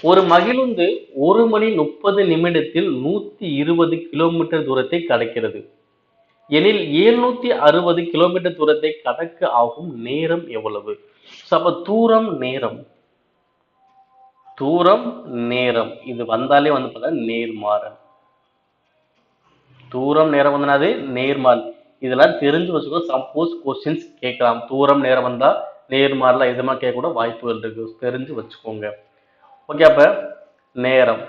ஒரு மகிழுந்து ஒரு மணி முப்பது நிமிடத்தில் நூத்தி இருபது கிலோமீட்டர் தூரத்தை கடக்கிறது. எனில் எழுநூத்தி அறுபது கிலோமீட்டர் தூரத்தை கடக்க ஆகும் நேரம் எவ்வளவு? அப்ப தூரம் நேரம். தூரம் நேரம். இது வந்தாலே வந்து பார்த்தா நேர்மாறன் தூரம் நேரம் வந்தனாது நேர்மால் இதெல்லாம் தெரிஞ்சு வச்சுக்கோ. சப்போஸ் கொஸ்டின்ஸ் கேட்கலாம். தூரம் நேரம் வந்தா நேர்மாறலாம் எதுமா கேட்க கூட வாய்ப்புகள் இருக்கு. தெரிஞ்சு வச்சுக்கோங்க. ஓகே அப்ப நேரம்.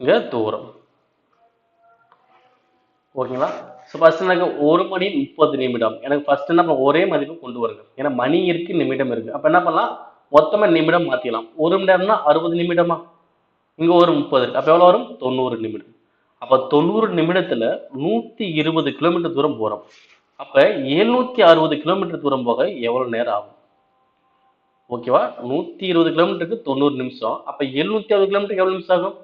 இங்க தூரம். ஓகேங்களா? ஸோ ஃபஸ்ட்டு எனக்கு ஒரு மணி முப்பது நிமிடம். எனக்கு ஃபஸ்ட்டு என்ன பண்ண ஒரே மதிப்பு கொண்டு வருங்க. ஏன்னா மணி இருக்குது நிமிடம் இருக்கு. அப்ப என்ன பண்ணலாம்? மொத்தமா நிமிடம் மாற்றிக்கலாம் ஒரு மணி நேரம்னா அறுபது நிமிடமா? இங்க ஒரு முப்பது. இருக்கு அப்ப எவ்வளவு வரும்? தொண்ணூறு நிமிடம். அப்ப தொண்ணூறு நிமிடத்துல நூத்தி இருபது கிலோமீட்டர் தூரம் போறோம். அப்ப எழுநூத்தி அறுபது கிலோமீட்டர் தூரம் போக எவ்வளவு நேரம் ஆகும்? ஓகேவா? நூற்றி இருபது கிலோமீட்டருக்கு தொண்ணூறு நிமிஷம். அப்போ எழுநூற்றி அறுபது கிலோமீட்டருக்கு எவ்வளோ நிமிஷம் ஆகும்?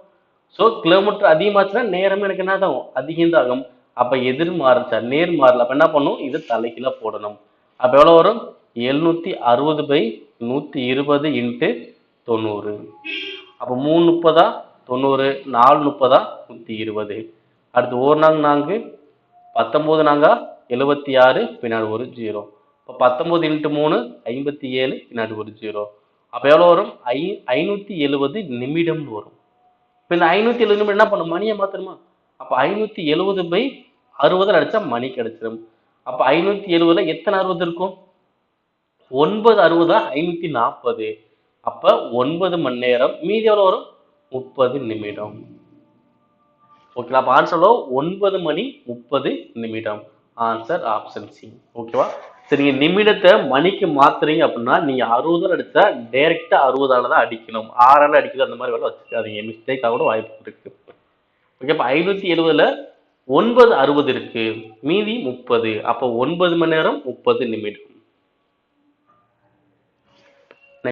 ஸோ கிலோமீட்டர் அதிகமாச்சுன்னா நேரம் எனக்கு என்ன ஆகும் அதிகம் தான் ஆகும் அப்போ எதிர் மாறுச்சா? நேர் மாறல. அப்போ என்ன பண்ணும்? இது தலைகீழ போடணும். அப்போ எவ்வளோ வரும்? எழுநூற்றி அறுபது பை நூற்றி இருபது இன்ட்டு தொண்ணூறு. அப்போ மூணு முப்பதா? தொண்ணூறு. நாலு முப்பதா? நூற்றி இருபது அடுத்து ஒரு நாங்க நான்கு. பத்தொம்போது நாங்க எழுபத்தி ஆறு. பின்னாடி ஒரு ஜீரோ. இப்போ பத்தொன்பது இன்ட்டு மூணு ஐம்பத்தி ஏழு பின்னாடி ஒரு ஜீரோ. அப்போ எவ்வளோ வரும்? ஐ ஐநூற்றி எழுபது நிமிடம்னு வரும். இப்போ இந்த ஐநூற்றி எழுபது நிமிடம் என்ன பண்ணும்? மணியை மாத்திரமா அப்போ ஐநூற்றி எழுபது பை அறுபதில் அடிச்சா மணி கிடைச்சிடும் அப்போ ஐநூற்றி எழுபதில் எத்தனை அறுபது இருக்கும்? ஒன்பது அறுபதா ஐநூற்றி நாற்பது அப்போ ஒன்பது மணி நேரம். மீதி எவ்வளோ வரும்? முப்பது நிமிடம். ஓகேவா அப்போ ஆன்சர் ஒன்பது மணி முப்பது நிமிடம். ஆன்சர் ஆப்ஷன் சி ஓகேவா சரி நீங்க நிமிடத்தை மணிக்கு மாத்துறீங்க அப்படின்னா நீங்க அறுபதால் அடிச்சா டைரக்டா அறுபதால தான் அடிக்கணும். ஆறால அடிக்கிறது அந்த மாதிரி வேலை வச்சுக்காதீங்க. மிஸ்டேக்காக கூட வாய்ப்பு இருக்கு. ஓகே அப்போ ஐநூத்தி எழுபதுல ஒன்பது அறுபது இருக்கு. மீதி முப்பது. அப்போ ஒன்பது மணி நேரம் முப்பது நிமிடம்.